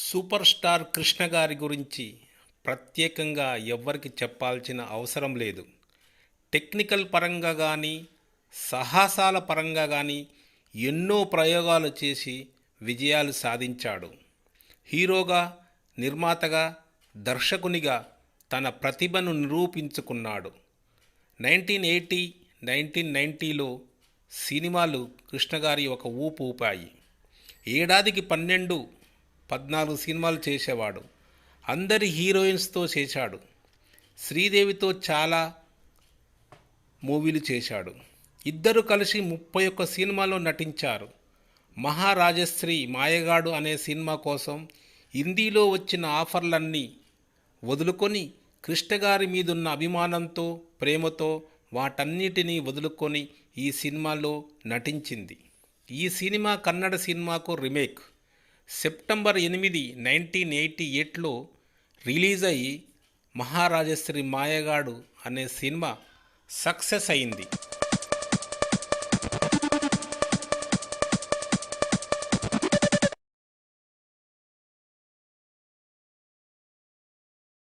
Super star Krishna గారి గురించి ప్రత్యేకంగా ఎవ్వరికి చెప్పాల్సిన అవసరం లేదు. టెక్నికల్ పరంగా కానీ సాహసాల పరంగా కానీ ఎన్నో ప్రయోగాలు చేసి విజయాలు సాధించాడు. హీరోగా నిర్మాతగా దర్శకునిగా తన ప్రతిభను నిరూపించుకున్నాడు. నైన్టీన్ ఎయిటీ నైన్టీన్ నైంటీలో సినిమాలు కృష్ణగారి ఒక ఊపు ఊపాయి. ఏడాదికి పన్నెండు పద్నాలుగు సినిమాలు చేసేవాడు. అందరి హీరోయిన్స్తో చేశాడు. శ్రీదేవితో చాలా మూవీలు చేశాడు. ఇద్దరు కలిసి ముప్పై ఒక్క సినిమాలో నటించారు. మహారాజశ్రీ మాయగాడు అనే సినిమా కోసం హిందీలో వచ్చిన ఆఫర్లన్నీ వదులుకొని కృష్ణగారి మీదున్న అభిమానంతో ప్రేమతో వాటన్నిటినీ వదులుకొని ఈ సినిమాలో నటించింది. ఈ సినిమా కన్నడ సినిమాకు రీమేక్. సెప్టెంబర్ ఎనిమిది నైన్టీన్ ఎయిటీ ఎయిట్లో రిలీజ్ అయ్యి మహారాజశ్రీ మాయగాడు అనే సినిమా సక్సెస్ అయింది.